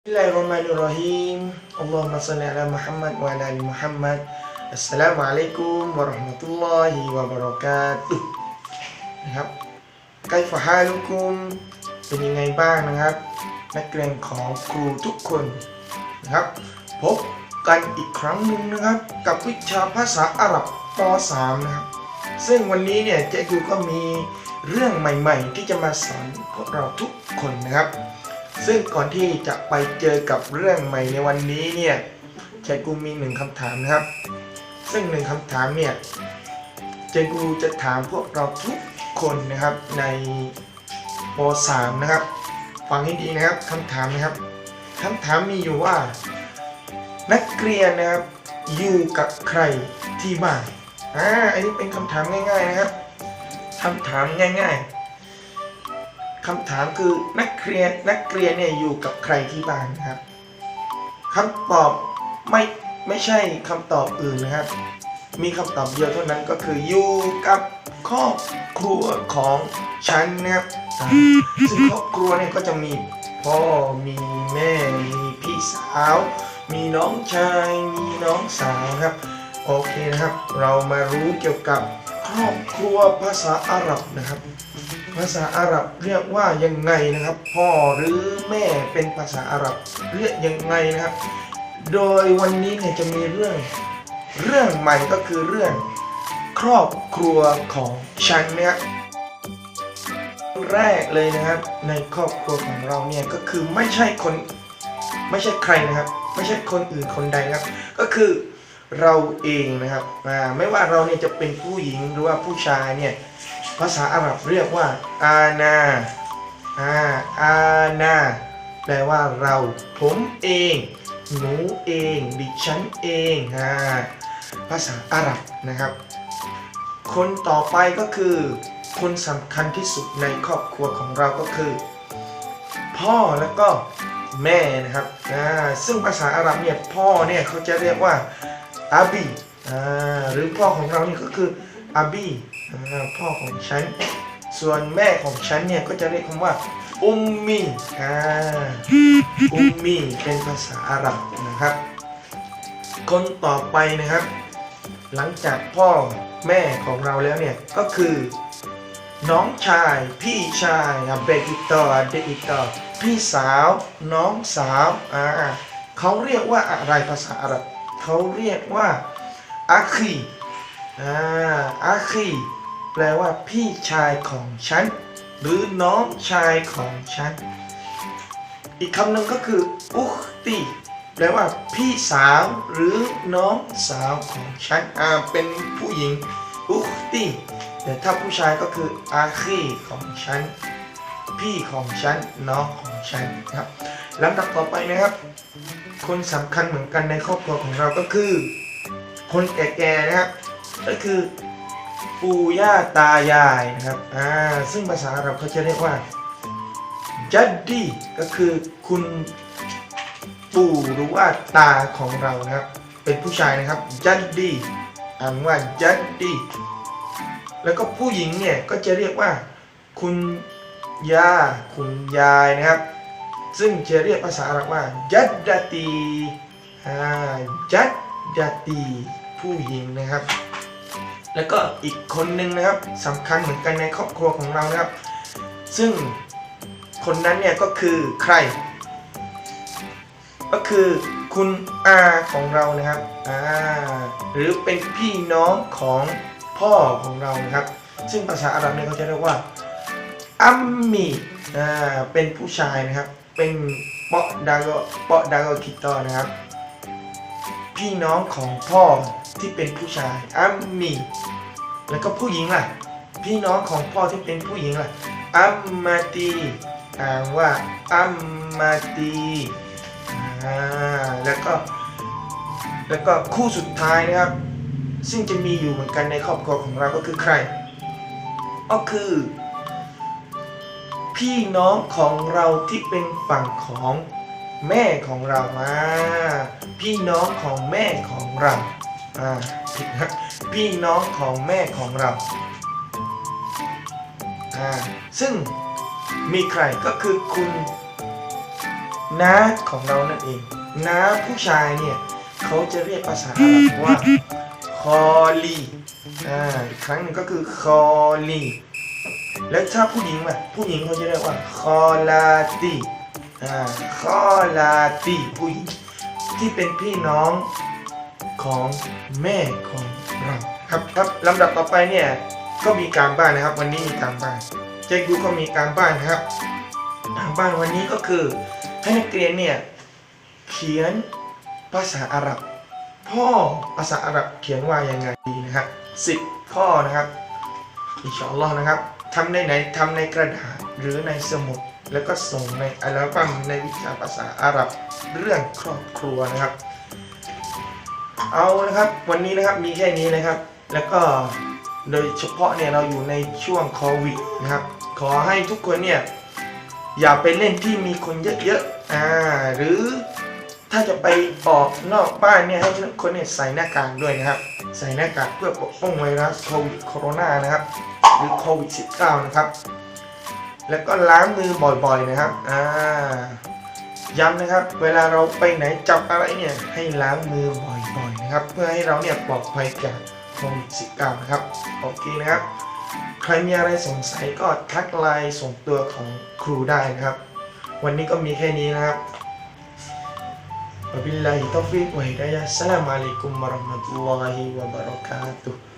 Bismillahirrahmanirrahim. Allahumma salli ala Muhammad wa ala ali Muhammad. Assalamualaikum warahmatullahi wabarakatuh. นะครับไกฟะฮาลุกุมเป็นยังไงบ้างนะครับ นักเรียนของครูทุกคนนะครับ พบกันอีกครั้งหนึ่งนะครับ กับวิชาภาษาอาหรับป .3 นะครับ ซึ่งวันนี้เนี่ยเจ๊กูก็มีเรื่องใหม่ ๆ ที่จะมาสอนพวกเราทุกคนนะครับ ซึ่งก่อนที่จะไปเจอกับเรื่องใหม่ในวันนี้เนี่ยเจกูมีหนึ่งคำถามนะครับ ซึ่งหนึ่งคำถามเนี่ยเจกูจะถามพวกเราทุกคนนะครับในป .3 นะครับ ฟังให้ดีนะครับคำถามนะครับคำถามมีอยู่ว่า นักเรียนนะครับอยู่กับใครที่บ้านอ่าอันนี้เป็นคำถามง่าย ๆนะครับคำถามง่าย ๆ คำถามคือนักเรียนนักเรียนเนี่ยอยู่กับใครที่บ้านนะครับคำตอบไม่ไม่ใช่คำตอบอื่นนะครับ มีคำตอบเดียวเท่านั้นก็คืออยู่กับครอบครัวของฉันนะครับซึ่งครอบครัวเนี่ยก็จะมีพ่อมีแม่มีพี่สาว มีน้องชาย มีน้องสาวครับ โอเคนะครับ เรามารู้เกี่ยวกับครอบครัวภาษาอาหรับนะครับ ภาษาอาหรับเรียกว่ายังไงนะครับ พ่อหรือแม่เป็นภาษาอาหรับเรียกยังไงนะครับ โดยวันนี้เนี่ยจะมีเรื่องเรื่องใหม่ก็คือเรื่องครอบครัวของฉันเนี่ยแรกเลยนะครับ ในครอบครัวของเราเนี่ยก็คือไม่ใช่คนไม่ใช่ใครนะครับ ไม่ใช่คนอื่นคนใดครับ ก็คือเราเองนะครับไม่ว่าเราเนี่ยจะเป็นผู้หญิงหรือว่าผู้ชายเนี่ย ภาษาอาหรับเรียกว่าอานาอาอานา แปลว่าเรา ผมเอง หนูเอง ดิฉันเองอ่าภาษาอาหรับนะครับ คนต่อไปก็คือ คนสำคัญที่สุดในครอบครัวของเราก็คือ พ่อแล้วก็แม่นะครับอ่าซึ่งภาษาอาหรับเนี่ยพ่อเนี่ยเขาจะเรียกว่าอาบีอ่าหรือพ่อของเรานี่ก็คือ อาบีพ่อของฉัน ส่วนแม่ของฉันเนี่ยก็จะเรียกคำว่าอุมมีอ่าอุมมีเป็นภาษาอาหรับนะครับ คนต่อไปนะครับ หลังจากพ่อแม่ของเราแล้วเนี่ยก็คือน้องชาย พี่ชายอะเบกิตอเดกิตอพี่สาว น้องสาวอ่าเขาเรียกว่าอะไรภาษาอาหรับเขาเรียกว่าอาคี อ่าอาคีแปลว่าพี่ชายของฉัน หรือน้องชายของฉัน อีกคำหนึ่งก็คืออุคตีแปลว่าพี่สาวหรือน้องสาวของฉันอ่าเป็นผู้หญิงอุคตีแต่ถ้าผู้ชายก็คืออาคีของฉัน พี่ของฉัน น้องของฉันครับลำดับต่อไปนะครับ คนสำคัญเหมือนกันในครอบครัวของเราก็คือ คนแก่ๆนะครับ ก็คือ ปู่ย่าตายายนะครับอ่าซึ่งภาษาอาหรับเขาจะเรียกว่าจัดดีก็คือคุณปู่หรือว่าตาของเรานะครับ เป็นผู้ชายนะครับจัดดีอ่านว่าจัดดีแล้วก็ผู้หญิงเนี่ยก็จะเรียกว่า คุณย่าคุณยายนะครับ ซึ่งจะเรียกภาษาอาหรับว่าจัดดาตีอ่าจัดดาตีผู้หญิงนะครับ แล้วก็อีกคนหนึ่งนะครับสำคัญเหมือนกันในครอบครัวของเรานะครับ ซึ่งคนนั้นเนี่ยก็คือใคร ก็คือคุณอาของเรานะครับอ่าหรือเป็นพี่น้องของพ่อของเรานะครับ ซึ่งภาษาอาหรับเนี่ยเขาจะเรียกว่าอัมมีอ่าเป็นผู้ชายนะครับ เป็นเปาะดากเปาะดากคิตอนะครับ พี่น้องของพ่อ ที่เป็นผู้ชายอัมมีแล้วก็ผู้หญิงล่ะ พี่น้องของพ่อที่เป็นผู้หญิงล่ะอัมมาตีอ่านว่าอัมมาตีอ่าแล้วก็ แล้วก็คู่สุดท้ายนะครับ ซึ่งจะมีอยู่เหมือนกันในครอบครัวของเราก็คือใคร ก็คือ พี่น้องของเราที่เป็นฝั่งของแม่ของเราอ่าพี่น้องของแม่ของเรา อ่าผิดนะพี่น้องของแม่ของเราอ่าซึ่งมีใครก็คือคุณน้าของเรานั่นเองน้าผู้ชายเนี่ยเขาจะเรียกภาษาอาหรับว่าคอลีอ่าอีกครั้งหนึ่งก็คือคอลีแล้วถ้าผู้หญิงล่ะผู้หญิงเขาจะเรียกว่าคอลาตีอ่าคอลาตีผู้หญิงที่เป็นพี่น้อง ของแม่ของเราครับครับลำดับต่อไปเนี่ยก็มีการบ้านนะครับ วันนี้มีการบ้านเจ๊กูก็มีการบ้านนะครับการบ้านวันนี้ก็คือให้นักเรียนเนี่ยเขียนภาษาอาหรับ พ่อภาษาอาหรับเขียนว่ายังไงดีนะครับสิบข้อนะครับอินชาอัลลอฮ์นะครับทำในไหนทำในกระดาษหรือในสมุดแล้วก็ส่งในอัลบั้มในวิชาภาษาอาหรับเรื่องครอบครัวนะครับ เอานะครับ วันนี้นะครับมีแค่นี้นะครับ แล้วก็โดยเฉพาะเนี่ยเราอยู่ในช่วงโควิดนะครับ ขอให้ทุกคนเนี่ยอย่าไปเล่นที่มีคนเยอะๆอ่าหรือถ้าจะไปออกนอกบ้านเนี่ยให้ทุกคนเนี่ยใส่หน้ากากด้วยนะครับ ใส่หน้ากากเพื่อปกป้องไวรัสโควิดโคโรนานะครับ หรือโควิด -19 นะครับ แล้วก็ล้างมือบ่อยๆนะครับอ่า ย้ำนะครับ เวลาเราไปไหนจับอะไรเนี่ยให้ล้างมือบ่อยๆนะครับ เพื่อให้เราเนี่ยปลอดภัยจากโควิดสิบเก้านะครับโอเคนะครับ ใครมีอะไรสงสัยก็ทักไลน์ส่งตัวของครูได้นะครับ วันนี้ก็มีแค่นี้นะครับ Wabillahi taufiq wa hidayah. Assalamualaikum warahmatullahi wabarakatuh.